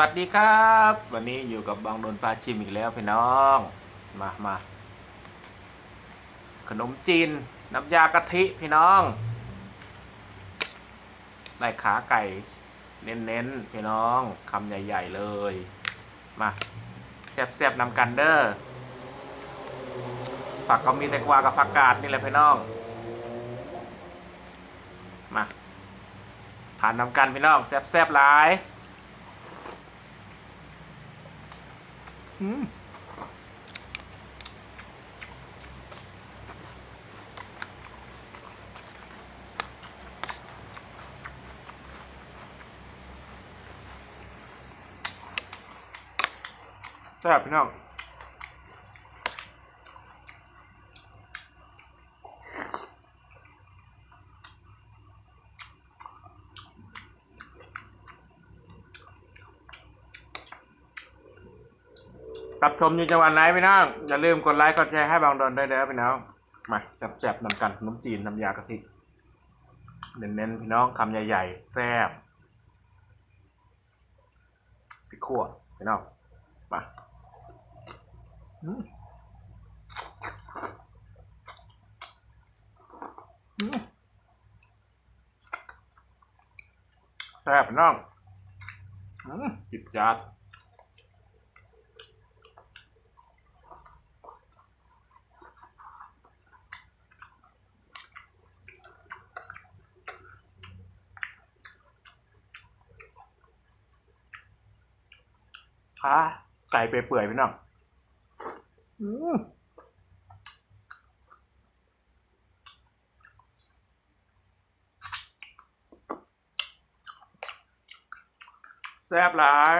วัสดีครับ วันนี้อยู่กับบางดนปลาชิมอีกแล้วพี่น้อง มามาขนมจีนน้ำยากะทิพี่น้องได้ขาไก่ เน้นๆพี่น้องคำใหญ่ ๆเลย มาแซ่บๆนำกันเด้อผักก็มีแต่กวากับผักกาดนี่แหละพี่น้อง มาทานนำกันพี่น้องแซ่บๆหลาย อืมแซ่บพี่น้อง รับชมอยู่จังหวัดไหนพี่น้อง อย่าลืมกดไลค์กดแชร์ให้บางดอนด้วยเด้อพี่น้อง มาแซ่บๆนำกันขนมจีนน้ำยากะทิเน้นๆพี่น้องคำใหญ่ๆแซ่บพริกขั่วพี่น้อง มาแซ่บพี่น้องจิบจัด ขาไก่เปื่อยๆพี่น้องแซ่บหลาย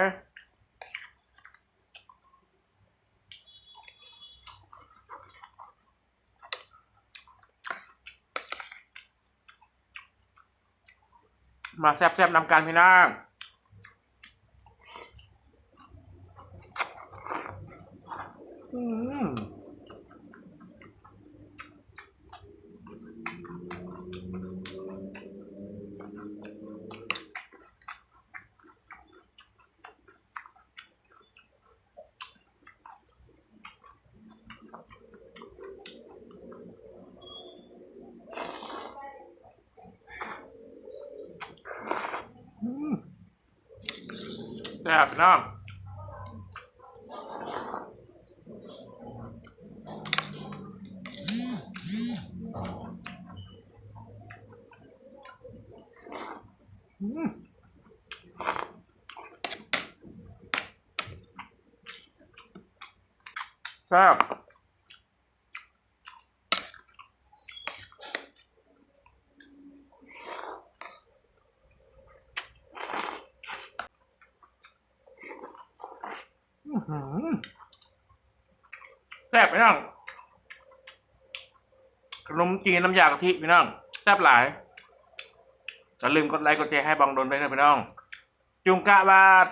มาแซ่บๆนำกันพี่น้อง อืมอืม แซ่บน้อง แซ่บอื้อหือแซ่บพี่น้องขนมจีนน้ำยากะทิพี่น้องแซ่บหลายอย่าลืมกดไลค์กดแชร์ให้บองโดนด้วยนะพี่น้อง จุงกะบาท